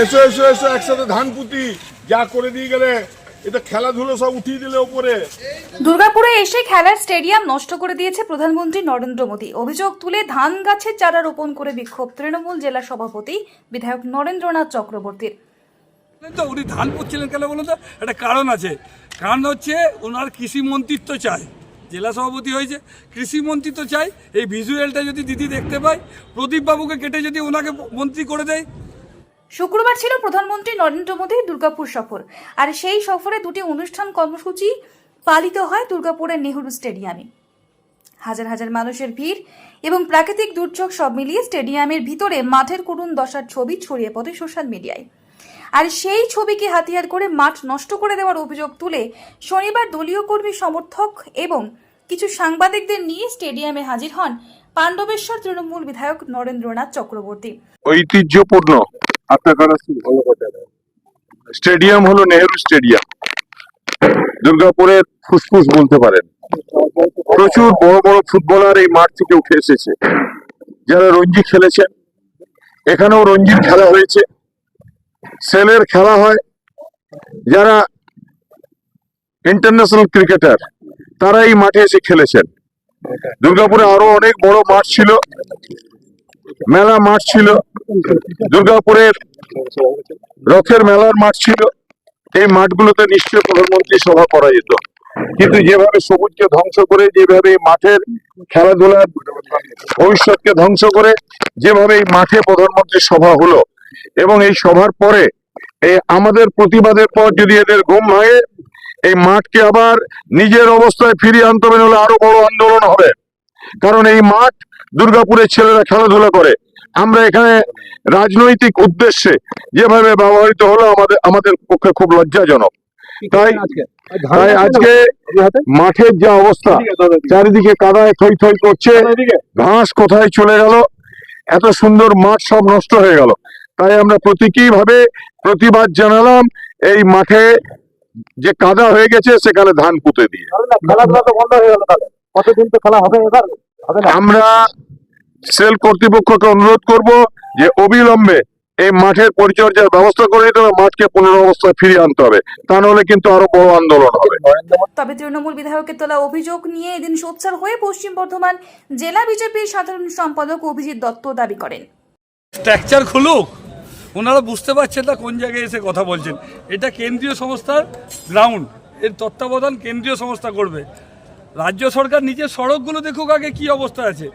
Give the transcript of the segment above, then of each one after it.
এসো এসো এসো একসাথে ধান পুঁতি যা করে দিয়ে গেলে এটা খেলাধুলো সব উঠিয়ে দিলে ওপরে দুর্গাপুরে এসে খেলার স্টেডিয়াম নষ্ট করে দিয়েছে প্রধানমন্ত্রী নরেন্দ্র মোদী। অভিযোগ তুলে ধান গাছের চারা রোপণ করে বিক্ষোভ তৃণমূল জেলা সভাপতি বিধায়ক নরেন্দ্রনাথ চক্রবর্তীর। তো উনি ধান পুচ্ছিলেন কেন বলুন তো? একটা কারণ আছে। কারণ হচ্ছে ওনার কৃষি মন্ত্রিত্ব চাই। জেলা সভাপতি হয়েছে কৃষি মন্ত্রিত্ব চাই। এই ভিজুয়ালটা যদি দিদি দেখতে পায় প্রদীপবাবুকে কেটে যদি ওনাকে মন্ত্রী করে দেয় শুক্রবার ছিল প্রধানমন্ত্রী নরেন্দ্র মোদীর দুর্গাপুর সফর। আর সেই সফরে দুটি অনুষ্ঠান কর্মসূচি পালিত হয় দুর্গাপুরের নেহরু স্টেডিয়ামে। হাজার হাজার মানুষের ভিড় এবং প্রাকৃতিক দুর্যোগ সব মিলিয়ে স্টেডিয়ামের ভিতরে মাঠের করুণ দশার ছবি ছড়িয়ে পড়ে সোশ্যাল মিডিয়ায়। আর সেই ছবিকে হাতিয়ার করে মাঠ নষ্ট করে দেওয়ার অভিযোগ তুলে শনিবার দলীয় কর্মী সমর্থক এবং কিছু সাংবাদিকদের নিয়ে স্টেডিয়ামে হাজির হন পাণ্ডবেশ্বর তৃণমূল বিধায়ক নরেন্দ্রনাথ চক্রবর্তী। ঐতিহ্যপূর্ণ আপনার স্টেডিয়াম হলো নেহেরু স্টেডিয়াম। দুর্গাপুরের ফুসফুস বলতে পারেন। প্রচুর বড় বড় ফুটবলার এই মাঠ থেকে উঠে এসেছে। যারা রঞ্জি খেলেছেন, এখানেও রঞ্জির খেলা হয়েছে। সেলের খেলা হয়। যারা ইন্টারন্যাশনাল ক্রিকেটার তারা এই মাঠে এসে খেলেছেন। দুর্গাপুরে আরও অনেক বড় মাঠ ছিল। মেলা মাঠ ছিল। দুর্গাপুরের রথের মেলার মাঠ ছিল। এই মাঠগুলোতে নিশ্চয়ই প্রধানমন্ত্রী সভা করা যেত। কিন্তু যেভাবে সবুজকে ধ্বংস করে, যেভাবে মাঠের খেলাধুলার ভবিষ্যৎকে ধ্বংস করে, যেভাবে এই মাঠে প্রধানমন্ত্রী সভা হলো এবং এই সভার পরে এই আমাদের প্রতিবাদের পর যদি এদের ঘুম ভাঙে, এই মাঠকে আবার নিজের অবস্থায় ফিরিয়ে আনতে হবে আরও বড় আন্দোলন হবে। কারণ এই মাঠ দুর্গাপুরের ছেলেরা খেলাধুলা করে। আমরা এখানে রাজনৈতিক উদ্দেশ্যে যেভাবে ব্যবহৃত হলো আমাদের আমাদের পক্ষে খুব লজ্জাজনক। তাই তাই আজকে মাঠের যা অবস্থা চারিদিকে কাদায় থই থই করছে ঘাস কোথায় চলে গেল এত সুন্দর মাঠ সব নষ্ট হয়ে গেল। তাই আমরা প্রতীকী ভাবে প্রতিবাদ জানালাম এই মাঠে যে কাদা হয়ে গেছে সেখানে ধান পুঁতে দিয়ে। খেলাধুলা তো বন্ধ হয়ে গেল তাহলে। কতদিন তো খেলা হবে এবার? আমরা সেল কর্তৃপক্ষকে অনুরোধ করব যে অবিলম্বে এই মাঠের পরিচর্যার ব্যবস্থা করে দিতে হবে মাঠকে পুনর অবস্থায় ফিরিয়ে আনতে হবে। তা নাহলে কিন্তু আরও বড় আন্দোলন হবে। তবে তৃণমূল বিধায়কের তোলা অভিযোগ নিয়ে এদিন সোচ্চার হয়ে পশ্চিম বর্ধমান জেলা বিজেপির সাধারণ সম্পাদক অভিজিৎ দত্ত দাবি করেন। স্ট্রাকচার খুলুক। ওনারা বুঝতে পারছেন না কোন জায়গায় এসে কথা বলছেন। এটা কেন্দ্রীয় সংস্থার গ্রাউন্ড এর তত্ত্বাবধান কেন্দ্রীয় সংস্থা করবে। রাজ্য সরকার নিজের সড়কগুলো দেখুক আগে কি অবস্থা আছে।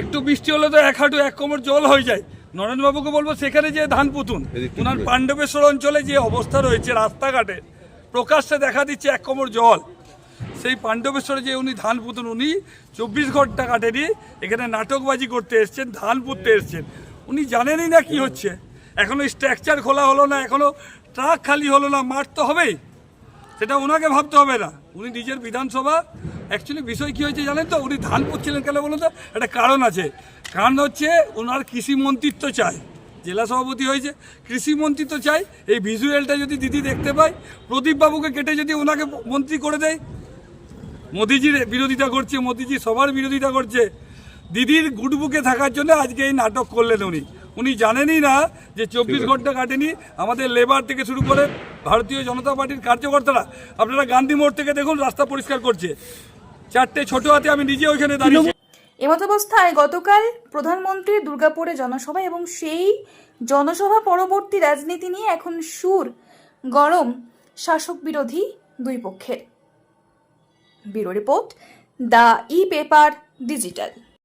একটু বৃষ্টি হলে তো এক হাঁটু এক কোমর জল হয়ে যায়। নরেন্দ্রবাবুকে বলব সেখানে যে ধান পুতুন। ওনার পাণ্ডবেশ্বর অঞ্চলে যে অবস্থা রয়েছে রাস্তাঘাটে প্রকাশ্যে দেখা দিচ্ছে এক কোমর জল। সেই পাণ্ডবেশ্বরে যে উনি ধান পুতুন উনি চব্বিশ ঘণ্টা কাটেনি এখানে নাটকবাজি করতে এসছেন ধান পুততে এসছেন। উনি জানেনই না কি হচ্ছে। এখনও স্ট্রাকচার খোলা হলো না এখনও ট্রাক খালি হলো না মাঠ তো হবেই। সেটা ওনাকে ভাবতে হবে না। উনি নিজের বিধানসভা। অ্যাকচুয়ালি বিষয় কি হয়েছে জানেন তো? উনি ধান পুচ্ছিলেন কেন বলুন তো? একটা কারণ আছে। কারণ হচ্ছে ওনার কৃষি মন্ত্রিত্ব চাই। জেলা সভাপতি হয়েছে। কৃষি তো চাই। এই ভিজুয়ালটা যদি দিদি দেখতে পায় প্রদীপ বাবুকে কেটে যদি ওনাকে মন্ত্রী করে দেয়, মোদিজির বিরোধিতা করছে, মোদিজি সবার বিরোধিতা করছে। দিদির গুডবুকে থাকার জন্য আজকে এই নাটক করলেন উনি। উনি জানেনই না যে চব্বিশ ঘণ্টা কাটেনি আমাদের লেবার থেকে শুরু করে ভারতীয় জনতা পার্টির কার্যকর্তারা। আপনারা গান্ধী মোড় থেকে দেখুন রাস্তা পরিষ্কার করছে। চারটে ছোট হাতে আমি নিজে ওইখানে দাঁড়িয়েছি এমতাবস্থায় গতকাল প্রধানমন্ত্রী দুর্গাপুরে জনসভা এবং সেই জনসভা পরবর্তী রাজনীতি নিয়ে এখন সুর গরম শাসক বিরোধী দুই পক্ষের। Bureau report the e paper digital.